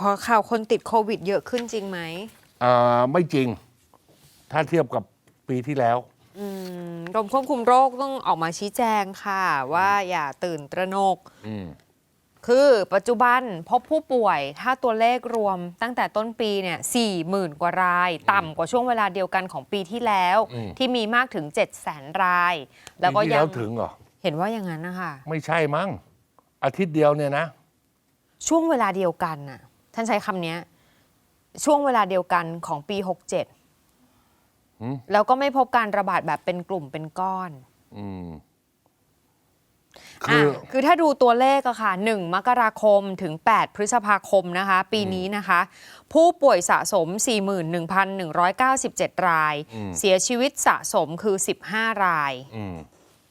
พอข่าวคนติดโควิดเยอะขึ้นจริงไหมอ่าไม่จริง ถ้าเทียบกับปีที่แล้ว อืมกรมควบคุมโรคต้องออกมาชี้แจงค่ะ ว่าอย่าตื่นตระหนก อืม คือปัจจุบันพบผู้ป่วยถ้าตัวเลขรวมตั้งแต่ต้นปีเนี่ยสี่หมื่นกว่าราย ต่ำกว่าช่วงเวลาเดียวกันของปีที่แล้วที่มีมากถึง 7 0 0แสนราย แล้วก็ปีที่ยัแล้งวถึงเหรอ เห็นว่าอย่างนั้นนะคะไม่ใช่มั้งอาทิตย์เดียวเนี่ยนะ ช่วงเวลาเดียวกันน่ะ ท่านใช้คำเนี้ย ช่วงเวลาเดียวกันของปีหืม67 แล้วก็ไม่พบการระบาดแบบเป็นกลุ่มเป็นก้อนอืมอะคือคือถ้าดูตัวเลขอะค่ะ 1 มกราคมถึง 8 พฤษภาคมนะคะ ปีนี้นะคะ ผู้ป่วยสะสม 41,197 รายอืมเสียชีวิตสะสมคือ 15 รายอืม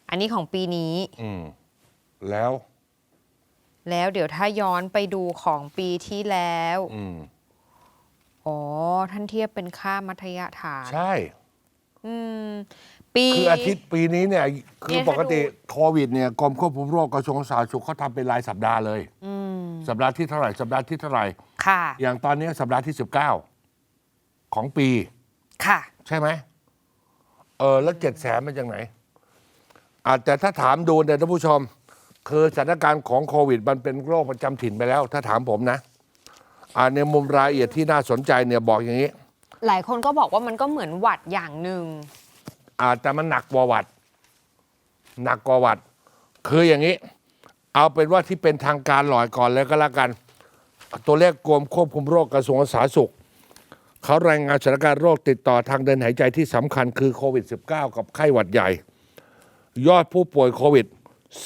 อันนี้ของปีนี้อืมแล้ว แล้วเดี๋ยวถ้าย้อนไปดูของปีที่แล้ว อืมอ๋อ ท่านเทียบเป็นค่ามัธยฐาน ใช่ อืม ปี คืออาทิตย์ปีนี้เนี่ย คือเนี่ยปถ้ากติดูโควิดเนี่ยกรมควบคุมโรคกระทรวงสาธารณสุขเขาทำเป็นรายสัปดาห์เลย อืม สัปดาห์ที่เท่าไหร่สัปดาห์ที่เท่าไหร่ ค่ะ อย่างตอนนี้สัปดาห์ที่ 19 ของปี ค่ะ ใช่ไหม เออ แล้วเจ็ดแสนมาจากไหนอาจแต่ถ้าถามดูเนี่ยท่านผู้ชม คือสถานการณ์ของโควิด มันเป็นโรคประจำถิ่นไปแล้ว ถ้าถามผมนะอ่าในมุมรายละเอียดที่น่าสนใจเนี่ยบอกอย่างนี้ หลายคนก็บอกว่ามันก็เหมือนหวัดอย่างหนึ่งอาจจะมันหนักกว่าหวัด หนักกว่าหวัด คืออย่างนี้ เอาเป็นว่าที่เป็นทางการหลอยก่อนเลยก็แล้วกัน ตัวเลขกรมควบคุมโรคกระทรวงสาธารณสุข เขารายงานสถานการณ์โรคติดต่อทางเดินหายใจที่สำคัญคือโควิด -19 กับไข้หวัดใหญ่ ยอดผู้ป่วยโควิด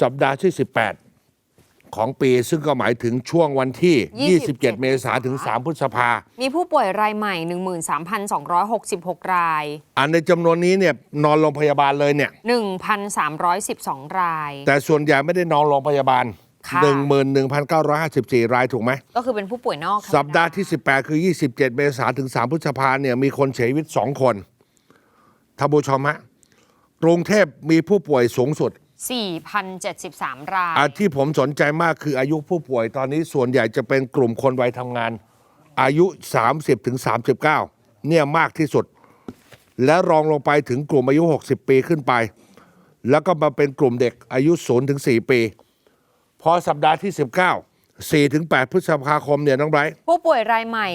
สัปดาห์ที่ 18 ของปีซึ่งก็หมายถึงช่วงวันที่27 27 เมษายนถึง 3 พฤษภา มีผู้ป่วยรายใหม่ 13,266 ราย อันในจำนวนนี้เนี่ยนอนโรงพยาบาลเลยเนี่ย 1,312 ราย แต่ส่วนใหญ่ไม่ได้นอนโรงพยาบาล ค่ะ11,954 รายถูกไหม ก็คือเป็นผู้ป่วยนอกธรรมสัปดาห์ที่ 18 คือ 27 เมษายนถึง 3 พฤษภาเนี่ยมีคนเสียชีวิต 2 คนท่านผู้ชมฮะกรุงเทพมีผู้ป่วยสูงสุด 4,073 ราย อาที่ผมสนใจมากคืออายุผู้ป่วยตอนนี้ส่วนใหญ่จะเป็นกลุ่มคนวัยทำงาน อายุ 30ถึง39 เนี่ยมากที่สุด และรองลงไปถึงกลุ่มอายุ 60 ปีขึ้นไป แล้วก็มาเป็นกลุ่มเด็กอายุ0ถึง4ปี พอสัปดาห์ที่ 19 4ถึง8พฤษภาคมเนี่ยน้องไบรท์ ผู้ป่วยรายใหม่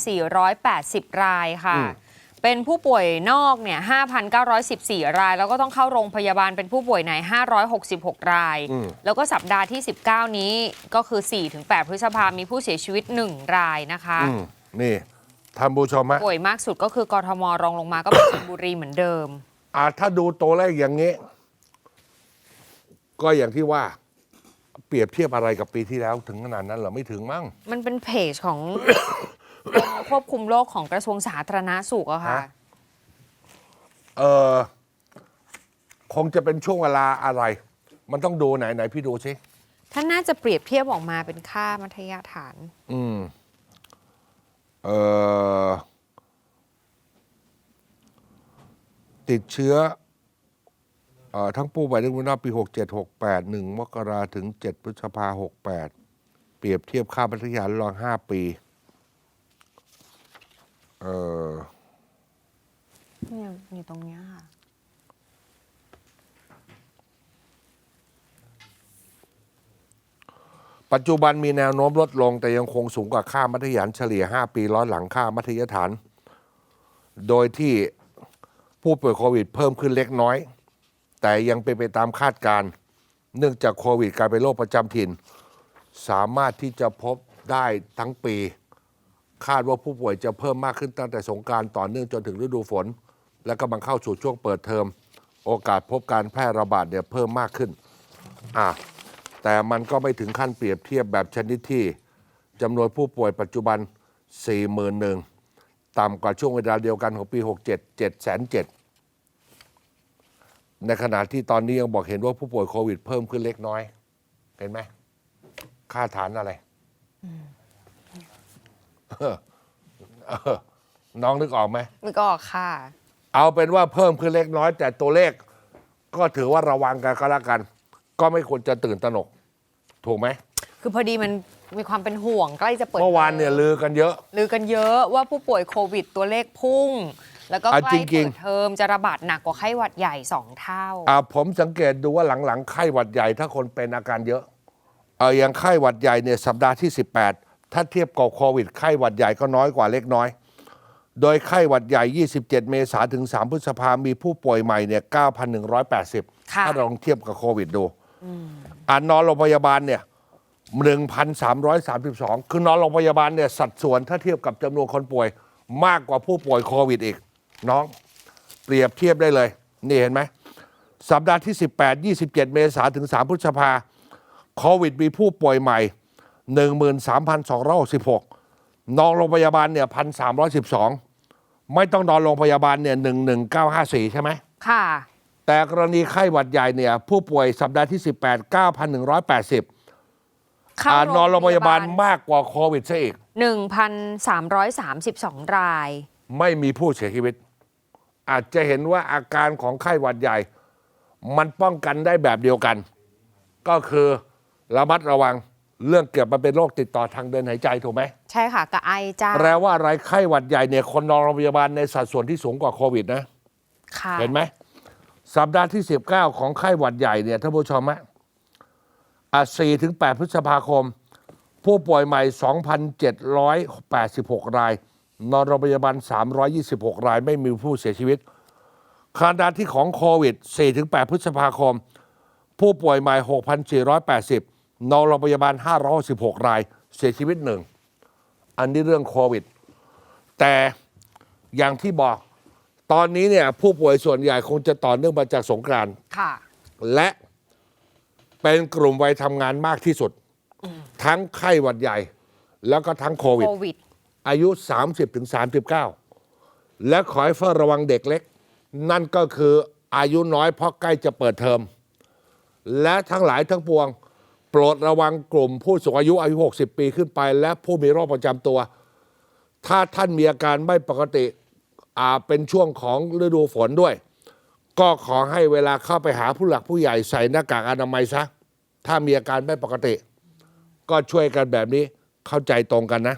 6,480 รายค่ะ เป็นผู้ป่วยนอกเนี่ย5,914 ราย แล้วก็ต้องเข้าโรงพยาบาลเป็นผู้ป่วยใน 566 ราย แล้วก็สัปดาห์ที่ 19 นี้ก็คือ 4-8 พฤษภามีผู้เสียชีวิต 1 รายนะคะอืมนี่ท่านผู้ชมฮะป่วยมากสุดก็คือกทมรองลงมาก็เป็นชลบุรีเหมือนเดิม อ่าถ้าดูตัวเลขอย่างนี้ ก็อย่างที่ว่า เปรียบเทียบอะไรกับปีที่แล้วถึงขนาดนั้นเหรอไม่ถึงมั้งมันเป็นเพจของกรม ควบคุมโรคของกระทรวงสาธารณาสุขอะค่ะฮะเออคงจะเป็นช่วงเวลาอะไร มันต้องดูไหนไหนพี่ดูสิท่านน่าจะเปรียบเทียบออกมาเป็นค่ามัธยฐาน อืม เออติดเชื้อเออทั้งผู้ป่วยทั้งผู้นอกปี 67 68 1 มกราถึง 7 พฤษภา 68 เปรียบเทียบค่าพัทยานรอง 5 ปี เออเนี่ยอยู่ตรงเนี้ยค่ะ ปัจจุบันมีแนวโน้มลดลง แต่ยังคงสูงกว่าค่ามัธยฐานเฉลี่ย 5 ปีร้อนหลังค่ามัธยฐาน โดยที่ผู้ป่วยโควิดเพิ่มขึ้นเล็กน้อย แต่ยังเป็นไปตามคาดการณ์เนื่องจากโควิดกลายเป็นโรคประจำถิ่น สามารถที่จะพบได้ทั้งปี คาดว่าผู้ป่วยจะเพิ่มมากขึ้นตั้งแต่สงการต่อเนื่องจนถึงฤดูฝน และกำลังเข้าสู่ช่วงเปิดเทอม โอกาสพบการแพร่ระบาดเนี่ยเพิ่มมากขึ้นอะแต่มันก็ไม่ถึงขั้นเปรียบเทียบแบบชนิดที่จำนวนผู้ป่วยปัจจุบัน41,000ต่ำกว่าช่วงเวลาเดียวกันของปี 67 7 7 0ในขณะที่ตอนนี้ยังบอกเห็นว่าผู้ป่วยโควิดเพิ่มขึ้นเล็กน้อย เห็นไหม ค่าฐานอะไรออเออ น้องนึกออกไหมนี่ก็ค่ะ เอาเป็นว่าเพิ่มขึ้นเล็กน้อย แต่ตัวเลข ก็ถือว่าระวังกันก็แล้วกัน ก็ไม่ควรจะตื่นตระหนก ถูกไหมคือพอดีมันมีความเป็นห่วงใกล้จะเปิดเมื่อวานเนี่ยทอมลือกันเยอะ ลือกันเยอะว่าผู้ป่วยโควิดตัวเลขพุ่ง แล้วก็อะใกล้จริเปิงดๆเทอมจะระบาดหนักกว่าไข้หวัดใหญ่สองเท่าอ่าผมสังเกตดูว่าหลังๆไข้หวัดใหญ่ถ้าคนเป็นอาการเยอะเอออย่างไข้หวัดใหญ่เนี่ยสัปดาห์ที่ 18 ถ้าเทียบกับโควิดไข้หวัดใหญ่ก็น้อยกว่าเล็กน้อย โดยไข้หวัดใหญ่ 27 เมษายนถึง 3 พฤษภามีผู้ป่วยใหม่เนี่ย9,180ค่ะถ้าลองเทียบกับโควิดดูอ่านอนโรงพยาบาลเนี่ย1,332 คือนอนโรงพยาบาลเนี่ยสัดส่วนถ้าเทียบกับจำนวนคนป่วย มากกว่าผู้ป่วยโควิดอีก น้อง เปรียบเทียบได้เลย นี่เห็นไหมสัปดาห์ที่ 18 27 เมษายนถึง 3 พฤษภาโควิดมีผู้ป่วยใหม่ 13,266นอนโรงพยาบาลเนี่ย1,312 ไม่ต้องนอนโรงพยาบาลเนี่ย11954 ใช่ไหมค่ะ แต่กรณีไข้หวัดใหญ่เนี่ยผู้ป่วยสัปดาห์ที่ 18 9,180เข้าอ่านอนโรงพยาบาลมากกว่าโควิดซะอีก 1,332 ราย ไม่มีผู้เสียชีวิต อาจจะเห็นว่าอาการของไข้หวัดใหญ่ มันป้องกันได้แบบเดียวกัน ก็คือระมัดระวัง เรื่องเกี่ยวกับเป็นโรคติดต่อทางเดินหายใจถูกไหมใช่ค่ะกับไอจ้าแปลว่าอะไรไข้หวัดใหญ่เนี่ยคนนอนโรงพยาบาลในสัดส่วนที่สูงกว่าโควิดนะค่ะเห็นไหมสัปดาห์ที่ 19 ของไข้หวัดใหญ่เนี่ยท่านผู้ชมฮะอะ4ถึง 8 พฤษภาคม ผู้ป่วยใหม่ 2,786 ราย นอนโรงพยาบาล 326 ราย ไม่มีผู้เสียชีวิตขณะที่ของโควิด4ถึง 8 พฤษภาคม ผู้ป่วยใหม่ 6,480 นอนโรงพยาบาล566ราย เสียชีวิตหนึ่ง อันนี้เรื่องโควิด แต่อย่างที่บอก ตอนนี้เนี่ยผู้ป่วยส่วนใหญ่คงจะต่อเนื่องมาจากสงกรานต์ค่ะ และเป็นกลุ่มวัยทำงานมากที่สุด ทั้งไข้หวัดใหญ่ แล้วก็ทั้งโควิด โควิด อายุ 30ถึง39 และขอให้เฝ้าระวังเด็กเล็ก นั่นก็คืออายุน้อยเพราะใกล้จะเปิดเทอม และทั้งหลายทั้งปวง โปรดระวังกลุ่มผู้สูงอายุอายุ 60 ปีขึ้นไป และผู้มีโรคประจำตัว ถ้าท่านมีอาการไม่ปกติอาเป็นช่วงของฤดูฝนด้วย ก็ขอให้เวลาเข้าไปหาผู้หลักผู้ใหญ่ใส่หน้ากากอนามัยซะ ถ้ามีอาการไม่ปกติ ก็ช่วยกันแบบนี้เข้าใจตรงกันนะ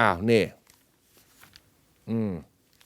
อ้าว นี่ อืม